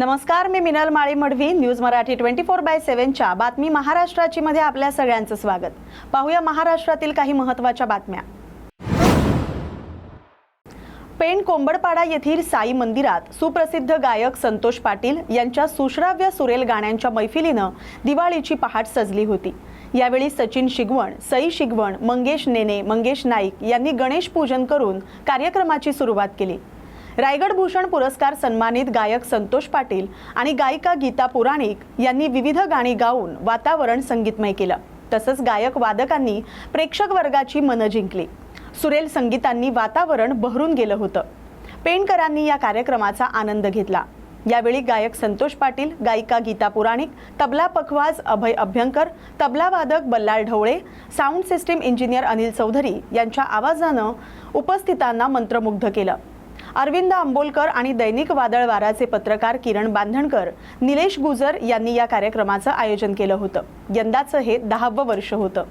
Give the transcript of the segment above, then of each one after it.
नमस्कार मी Minal Mali Madavi news Marathi twenty four by सेव्हनच्या बातमी महाराष्ट्राची मध्ये आपल्या सगळ्यांचं स्वागत. पाहूया महाराष्ट्रातील काही महत्त्वाच्या बातम्या. पेण कोंबडपाडा येथील साई मंदिरात सुप्रसिद्ध गायक संतोष पाटील यांच्या सुश्राव्य सुरेल गाण्यांच्या मैफिलीनं दिवाळीची पहाट सजली होती. यावेळी सचिन शिगवण सई शिगवण मंगेश नेने मंगेश नाईक यांनी गणेश पूजन करून कार्यक्रमाची सुरुवात केली. रायगड भूषण पुरस्कार सन्मानित गायक संतोष पाटील आणि गायिका गीता पुराणिक यांनी विविध गाणी गाऊन वातावरण संगीतमय केलं. तसंच गायक वादकांनी प्रेक्षक वर्गाची मनं जिंकली. सुरेल संगीतांनी वातावरण बहरून गेलं होतं. पेणकरांनी या कार्यक्रमाचा आनंद घेतला. यावेळी गायक संतोष पाटील गायिका गीता पुराणिक तबला पखवाज अभय अभ्यंकर तबला वादक Ballal Dhawale sound system engineer Anil Chaudhari यांच्या आवाजानं उपस्थितांना मंत्रमुग्ध केलं. अरविंद आंबोलकर आणि दैनिक वादळ वाराचे पत्रकार किरण बांधणकर निलेश गुजर यांनी या कार्यक्रमाचं आयोजन केलं होतं. यंदाचं हे दहावं वर्ष होतं.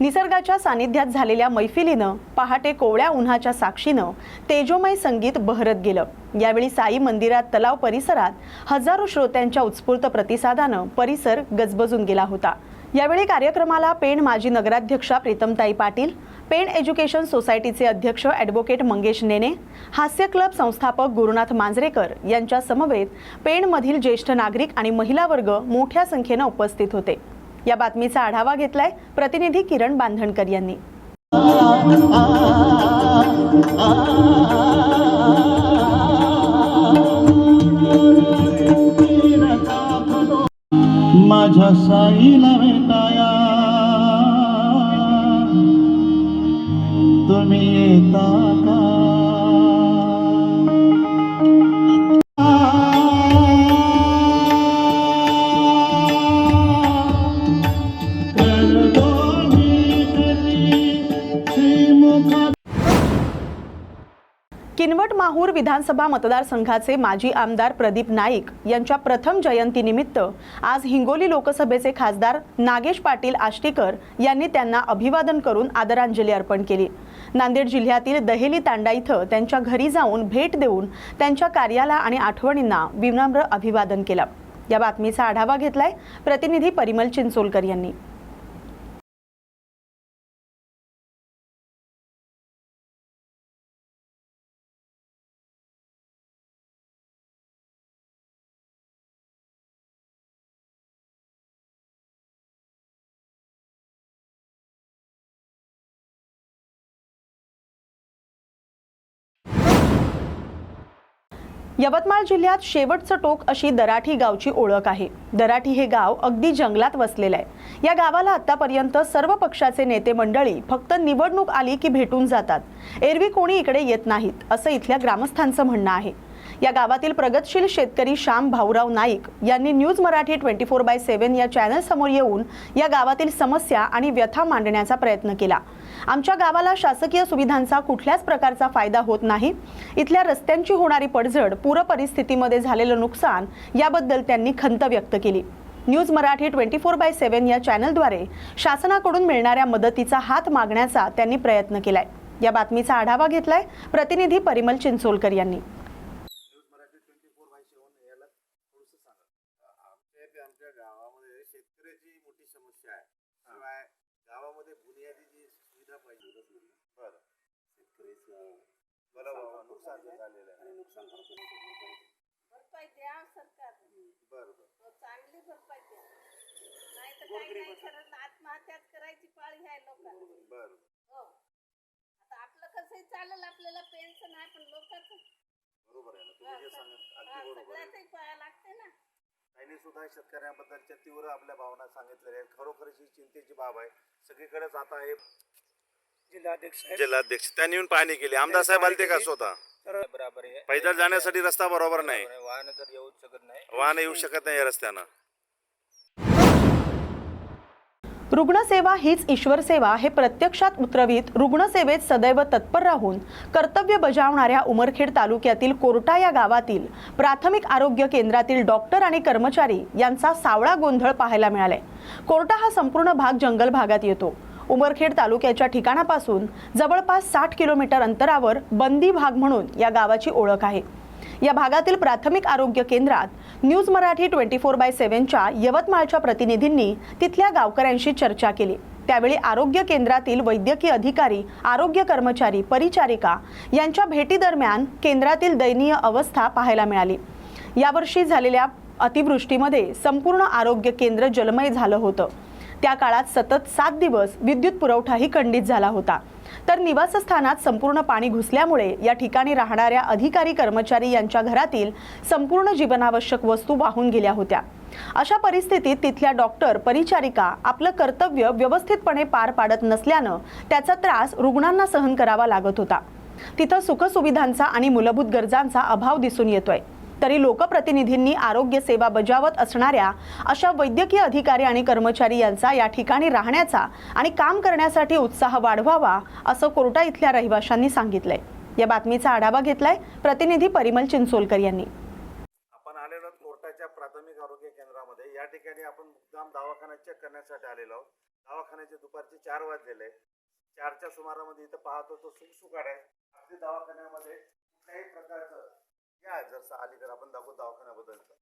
निसर्गाच्या सानिध्यात झालेल्या मैफिलीनं पहाटे कोवळ्या उन्हाच्या साक्षीनं तेजोमय संगीत बहरत गेलं. यावेळी साई मंदिरात तलाव परिसरात हजारो श्रोत्यांच्या उत्स्फूर्त प्रतिसादानं परिसर गजबजून गेला होता. यावेळी कार्यक्रमाला पेण माजी नगराध्यक्षा प्रीतमताई पाटील पेण एज्युकेशन सोसायटीचे अध्यक्ष ॲडव्होकेट मंगेश नेने हास्य क्लब संस्थापक गुरुनाथ मांजरेकर यांच्या समवेत पेणमधील ज्येष्ठ नागरिक आणि महिला वर्ग मोठ्या संख्येनं उपस्थित होते या बातमीचा आढावा घेतलाय प्रतिनिधी किरण बांधणकर यांनी माझ्या साईला भेटाया. तुम्ही येता विधानसभा मतदारसंघाचे माजी आमदार प्रदीप नाईक यांच्या प्रथम जयंतीनिमित्त आज हिंगोली लोकसभेचे खासदार नागेश पाटील आष्टीकर यांनी त्यांना अभिवादन करून आदरांजली अर्पण केली. नांदेड जिल्ह्यातील दहेली तांडा इथं त्यांच्या घरी जाऊन भेट देऊन त्यांच्या कार्याला आणि आठवणींना विनम्र अभिवादन केलं. या बातमीचा आढावा घेतलाय प्रतिनिधी परिमल चिंचोलकर यांनी. यवतमाळ जिल्ह्यात शेवटचं टोक अशी दराठी गावची ओळख आहे. दराठी हे गाव अगदी जंगलात वसलेलं आहे. या गावाला आतापर्यंत सर्व पक्षाचे नेते मंडळी फक्त निवडणूक आली की भेटून जातात. एरवी कोणी इकडे येत नाहीत असं इथल्या ग्रामस्थांचं म्हणणं आहे. या गावातील प्रगतशील शेतकरी श्याम भाऊराव नाईक यांनी news Marathi twenty four by seven या चॅनल समोर येऊन या गावातील समस्या आणि व्यथा मांडण्याचा प्रयत्न केला. आमच्या गावाला शासकीय सुविधांचा कुठल्याच प्रकारचा फायदा होत नाही. इथल्या रस्त्यांची होणारी पडझड पूर परिस्थितीमध्ये झालेलं नुकसान याबद्दल त्यांनी खंत व्यक्त केली. News Marathi twenty four by seven या चॅनलद्वारे शासनाकडून मिळणाऱ्या मदतीचा हात मागण्याचा त्यांनी प्रयत्न केलाय. या बातमीचा आढावा घेतलाय प्रतिनिधी परिमल चिंचोलकर यांनी news Marathi twenty four by seven याला थोडंसं सांगा आमच्या इथे आमच्या गावामध्ये शेतकऱ्याची मोठी समस्या आहे शिवाय गावामध्ये बुनियादी जी सुविधा पाहिजे बरं शेतकऱ्याचं बरं बाबा नुकसान जे झालेलं आहे. नुकसान भरपाई द्या सरकार. बरं बरं. हो, चांगली भरपाई द्या. नाही तर काही नाही खरं आत्महत्याच करायची पाळी आहे लोकांना बरं हो. आता आपलं कसंही चालेल आपल्याला पेन्शन आहे पण लोकांचं बरोबर आहे ना. तुम्ही जे सग- सांगत हा, अगदी बरोबर आहे. सगळ्याचंही पाहायला लागते ना. त्यांनी सुद्धा शेतकऱ्यांबद्दलच्या तीव्र आपल्या भावना सांगितलेल्या आहेत. खरोखरच ही चिंतेची बाब आहे. सगळीकडेच आता हे जिल्हाध्यक्ष त्यांनी येऊन पाहणी केली. आमदार साहेब आलते का स्वतः? तर बराबर आहे. पैदल जाण्यासाठी रस्ता बरोबर नाही. वाहन तर येऊ शकत नाही. वाहन येऊ शकत नाही या रस्त्यानं. रुग्णसेवा हीच ईश्वर सेवा हे प्रत्यक्षात उतरवीत रुग्णसेवेत सदैव तत्पर राहून कर्तव्य बजावणाऱ्या उमरखेड तालुक्यातील कोर्टा या गावातील प्राथमिक आरोग्य केंद्रातील डॉक्टर आणि कर्मचारी यांचा सावळा गोंधळ पाहायला मिळालाय. कोर्टा हा संपूर्ण भाग जंगल भागात येतो. उमरखेड तालुक्याच्या ठिकाणापासून जवळपास साठ किलोमीटर अंतरावर बंदी भाग म्हणून या गावाची ओळख आहे. या भागातील प्राथमिक आरोग्य केंद्रात news Marathi twenty four by सेव्हनच्या यवतमाळच्या प्रतिनिधींनी तिथल्या गावकऱ्यांशी चर्चा केली. त्यावेळी आरोग्य केंद्रातील वैद्यकीय अधिकारी आरोग्य कर्मचारी परिचारिका यांच्या भेटीदरम्यान केंद्रातील दयनीय अवस्था पाहायला मिळाली. यावर्षी झालेल्या अतिवृष्टीमध्ये संपूर्ण आरोग्य केंद्र जलमय झालं होतं. त्या काळात सतत सात दिवस विद्युत पुरवठाही खंडित झाला होता. तर निवासस्थानात संपूर्ण पाणी घुसल्यामुळे या ठिकाणी राहणाऱ्या अधिकारी कर्मचारी यांच्या घरातील संपूर्ण जीवनावश्यक वस्तू वाहून गेल्या होत्या. अशा परिस्थितीत तिथल्या डॉक्टर परिचारिका आपलं कर्तव्य व्यवस्थितपणे पार पाडत नसल्यानं त्याचा त्रास रुग्णांना सहन करावा लागत होता. तिथं सुखसुविधांचा आणि मूलभूत गरजांचा अभाव दिसून येतोय. तरी लोकप्रतिनिधींनी आरोग्य सेवा बजावत असणाऱ्या अशा वैद्यकीय अधिकारी आणि कर्मचारी यांचा या ठिकाणी राहण्याचा आणि काम करण्यासाठी उत्साह वाढवावा असं कोर्टा इथल्या रहिवाशांनी सांगितलंय. या बातमीचा आढावा घेतलाय प्रतिनिधी परिमल चिंचोलकर यांनी. आपण आलेलो कोर्टाच्या प्राथमिक आरोग्य केंद्रामध्ये. या ठिकाणी आपण मुक्काम दवाखाना चेक करण्यासाठी आलेलो आहोत. दवाखान्याचे दुपारचे चार वाजलेले चारच्या सुमारामध्ये इथं पाहतो तो सुखसुकाट आहे. अगदी दवाखान्यामध्ये कुठल्याही प्रकारचं या जर आली तर आपण दाखवू दवाखान्याबद्दलचं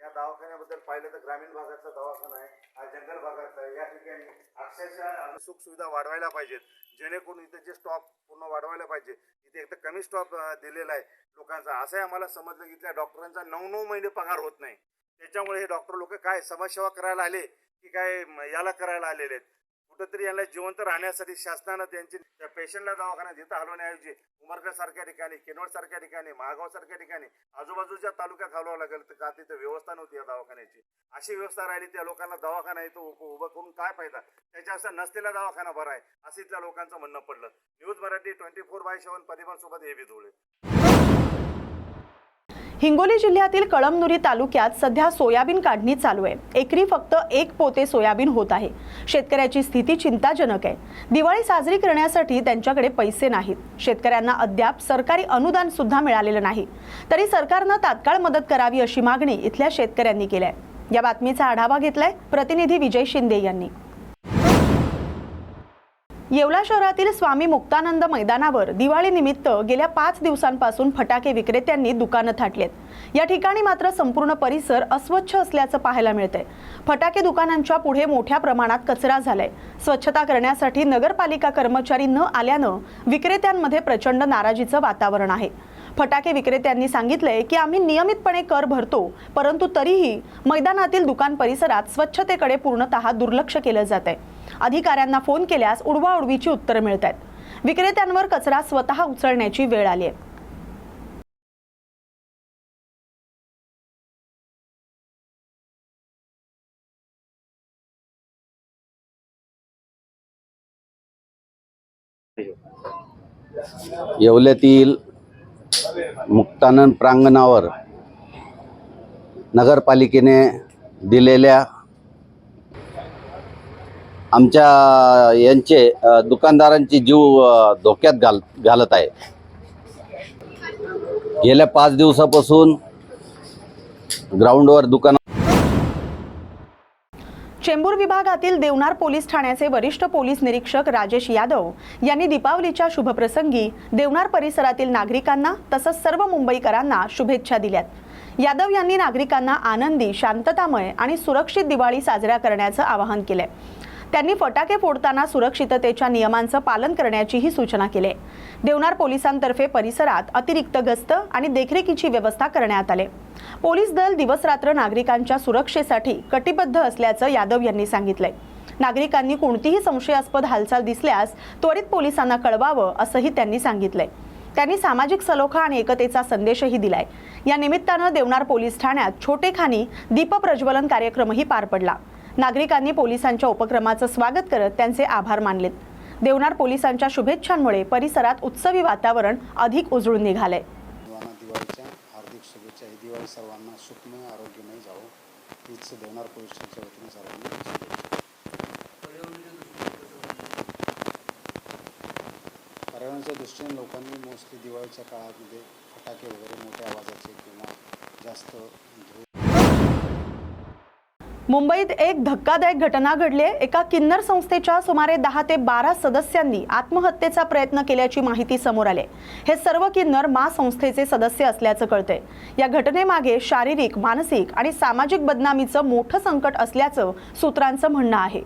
या दवाखान्याबद्दल पाहिलं तर ग्रामीण भागाचा दवाखाना आहे हा जंगल भागाचा आहे. या ठिकाणी अक्षरशः सुख सुविधा वाढवायला पाहिजेत. जेणेकरून इथे जे स्टॉप पूर्ण वाढवायला पाहिजे. इथे एक तर कमी स्टॉप दिलेला आहे लोकांचा. असंही आम्हाला समजलं की इथल्या डॉक्टरांचा नऊ नऊ महिने पगार होत नाही. त्याच्यामुळे हे डॉक्टर लोक काय समाजसेवा करायला आले की काय याला करायला आलेले आहेत? कुठंतरी यांना जिवंत राहण्यासाठी शासनानं त्यांची त्या पेशंटला दवाखान्यात इथं हलवण्याऐवजी उमरगड सारख्या ठिकाणी किनवड सारख्या ठिकाणी महागाव सारख्या ठिकाणी आजूबाजूच्या तालुक्यात हलवावं लागेल तर का तिथं व्यवस्था नव्हती या दवाखान्याची? अशी व्यवस्था राहिली त्या लोकांना दवाखाना इथं उभं करून काय फायदा? त्याच्या असं नसलेला दवाखाना बरा आहे असं इथल्या लोकांचं म्हणणं पडलं. News Marathi twenty four by seven Parimal सोबत हे बी धुळे. हिंगोली जिल्ह्यातील कळमनुरी तालुक्यात सध्या सोयाबीन काढणी चालू आहे. एकरी फक्त एक पोते सोयाबीन होत आहे. शेतकऱ्याची स्थिती चिंताजनक आहे. दिवाळी साजरी करण्यासाठी त्यांच्याकडे पैसे नाहीत. शेतकऱ्यांना अद्याप सरकारी अनुदान सुद्धा मिळालेलं नाही. तरी सरकारनं तात्काळ मदत करावी अशी मागणी इथल्या शेतकऱ्यांनी केली आहे. या बातमीचा आढावा घेतलाय प्रतिनिधी विजय शिंदे यांनी. येवला शहरातील स्वामी मुक्तानंद मैदानावर दिवाळीनिमित्त गेल्या पाच दिवसांपासून फटाके विक्रेत्यांनी दुकानं थाटलेत. या ठिकाणी मात्र संपूर्ण परिसर अस्वच्छ असल्याचं पाहायला मिळतंय. फटाके दुकानांच्या पुढे मोठ्या प्रमाणात कचरा झालाय. स्वच्छता करण्यासाठी नगरपालिका कर्मचारी न आल्यानं विक्रेत्यांमध्ये प्रचंड नाराजीचं वातावरण आहे. फटाके विक्रेत्यांनी सांगितलंय की आम्ही नियमितपणे कर भरतो परंतु तरीही मैदानातील दुकान परिसरात स्वच्छतेकडे पूर्णतः दुर्लक्ष केलं जात आहे अधिकाऱ्यांना फोन केल्यास उडवाउडवीची उत्तरं मिळत आहेत विक्रेत्यांवर कचरा स्वतः उचलण्याची वेळ आली आहे येवल्यातील मुक्तानंद प्रांगणावर नगरपालिकेने दिलेल्या आमच्या यांचे दुकानदारांची जीव धोक्यात घाल घालत आहे. गेल्या पाच दिवसापासून ग्राउंडवर दुकान चेंबूर विभागातील देवनार पोलीस ठाण्याचे वरिष्ठ पोलीस निरीक्षक राजेश यादव यांनी दीपावलीच्या शुभप्रसंगी देवनार परिसरातील नागरिकांना तसंच सर्व मुंबईकरांना शुभेच्छा दिल्यात. यादव यांनी नागरिकांना आनंदी शांततामय आणि सुरक्षित दिवाळी साजऱ्या करण्याचं आवाहन केलंय. त्यांनी फटाके फोडताना सुरक्षिततेच्या नियमांचं पालन करण्याचीही सूचना केली. आहे देवनार पोलिसांतर्फे परिसरात अतिरिक्त गस्त आणि देखरेखीची व्यवस्था करण्यात आली. पोलीस दल दिवसरात्र नागरिकांच्या सुरक्षेसाठी कटिबद्ध असल्याचं यादव यांनी सांगितलंय. नागरिकांनी कोणतीही संशयास्पद हालचाल दिसल्यास त्वरित पोलिसांना कळवावं असंही त्यांनी सांगितलंय. त्यांनी सामाजिक सलोखा आणि एकतेचा संदेशही दिलाय. या निमित्तानं देवनार पोलीस ठाण्यात छोटेखानी दीपप्रज्वलन कार्यक्रमही पार पडला. नागरिकांनी पोलिसांच्या उपक्रमाचं स्वागत करत त्यांचे आभार मानलेत. देवनार पोलिसांच्या शुभेच्छांमुळे परिसरात उत्सवी वातावरण अधिक उजळून निघालंय. सर्वांना हार्दिक शुभेच्छा. ही दिवाळी सर्वांना सुखमय आरोग्यमय जावो. हीच देवनार पोलीस स्टेशनच्या वतीने सर्वांना पर्यावरणाच्या दृष्टीने लोकांनी मोस्टली दिवाळीच्या काळामध्ये फटाके वगैरे मोठ्या आवाजाचे किंवा जास्त धूर मुंबईत एक धक्कादायक घटना घडली आहे. एका किन्नर संस्थेच्या सुमारे दहा ते बारा सदस्यांनी आत्महत्येचा प्रयत्न केल्याची माहिती समोर आली हे सर्व किन्नर मा संस्थेचे सदस्य असल्याचं कळतंय. या घटनेमागे शारीरिक मानसिक आणि सामाजिक बदनामीचं मोठं संकट असल्याचं सूत्रांचं म्हणणं आहे.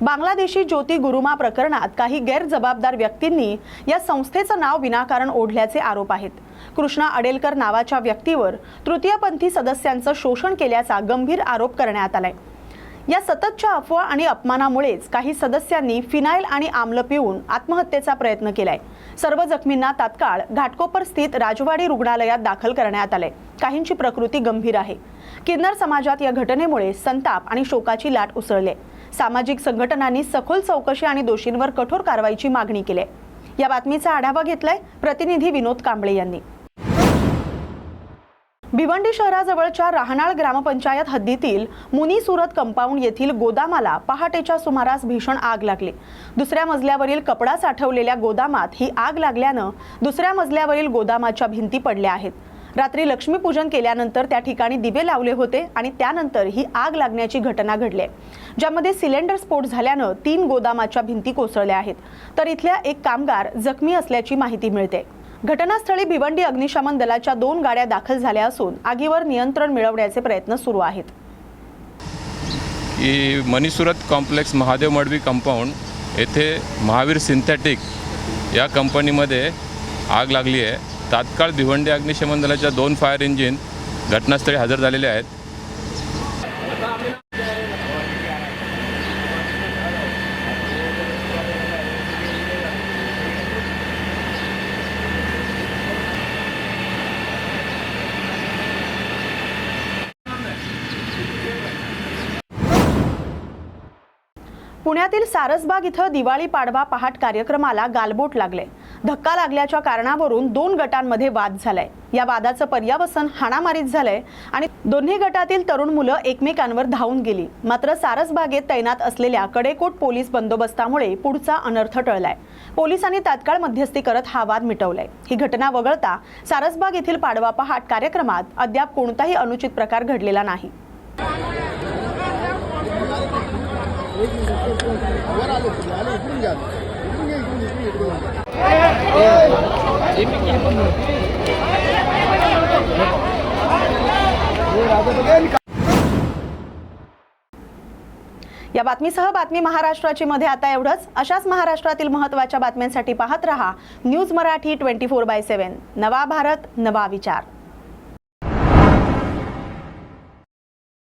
बांगलादेशी ज्योती गुरुमा प्रकरणात काही गैरजबाबदार व्यक्तींनी या संस्थेचं नाव विनाकारण ओढल्याचे आरोप आहेत. कृष्णा अडेलकर नावाच्या व्यक्तीवर तृतीयपंथी सदस्यांचं शोषण केल्याचा गंभीर आरोप करण्यात आलाय. या सततच्या अफवा आणि अपमानामुळेच काही सदस्यांनी फिनाईल आणि आम्ल पिऊन आत्महत्येचा प्रयत्न केलाय. सर्व जखमींना तात्काळ घाटकोपर स्थित राजवाडी रुग्णालयात दाखल करण्यात आले काहींची प्रकृती गंभीर आहे. किन्नर समाजात या घटनेमुळे संताप आणि शोकाची लाट उसळली सामाजिक संघटनांनी सखोल चौकशी आणि दोषींवर कठोर कारवाईची मागणी केली आहे. या बातमीचा आढावा घेतलाय प्रतिनिधी विनोद कांबळे यांनी. भिवंडी शहराजवळच्या राहणाळ ग्रामपंचायत हद्दीतील मुनी सुरत कंपाऊंड येथील गोदामाला पहाटेच्या सुमारास भीषण आग लागली. दुसऱ्या मजल्यावरील कपडा साठवलेल्या गोदामात ही आग लागल्यानं दुसऱ्या मजल्यावरील गोदामाच्या भिंती पडल्या आहेत. रात्री लक्ष्मीपूजन केल्यानंतर त्या ठिकाणी दिवे लावले होते आणि त्यानंतर ही आग लागण्याची घटना घडली. आहे. ज्यामध्ये सिलेंडर स्फोट झाल्यानं तीन गोदामाच्या भिंती कोसळल्या आहेत. तर इथल्या एक कामगार जखमी असल्याची माहिती मिळते. घटनास्थळी भिवंडी अग्निशमन दलाच्या दोन गाड्या दाखल झाल्या असून आगीवर नियंत्रण मिळवण्याचे प्रयत्न सुरू आहेत. की मनीसुरत कॉम्प्लेक्स महादेव मडवी कंपाऊंड येथे महावीर सिंथेटिक या कंपनीमध्ये आग लागली आहे. तात्काळ भिवंडी अग्निशमन दलाच्या दोन फायर इंजिन घटनास्थळी हजर झालेले आहेत. पुण्यातील सारसबाग इथं दिवाळी पाडवा पहाट कार्यक्रमाला गालबोट लागले. धक्का लागल्याच्या कारणावरून दोन गटांमध्ये वाद झालाय. या वादाचं पर्यावसन हाणामारीत झालंय आणि दोन्ही गटातील तरुण मुलं एकमेकांवर धावून गेली. मात्र सारसबागेत तैनात असलेल्या कडेकोट पोलीस बंदोबस्तामुळे पुढचा अनर्थ टळलाय. पोलिसांनी तात्काळ मध्यस्थी करत हा वाद मिटवलाय. ही घटना वगळता सारसबाग येथील पाडवा पहाट कार्यक्रमात अद्याप कोणताही अनुचित प्रकार घडलेला नाही. या बातमीसह बातमी महाराष्ट्राची मध्ये आता एवढंच. अशाच महाराष्ट्रातील महत्त्वाच्या बातम्यांसाठी पाहत रहा news Marathi twenty four by seven. नवा भारत नवा विचार.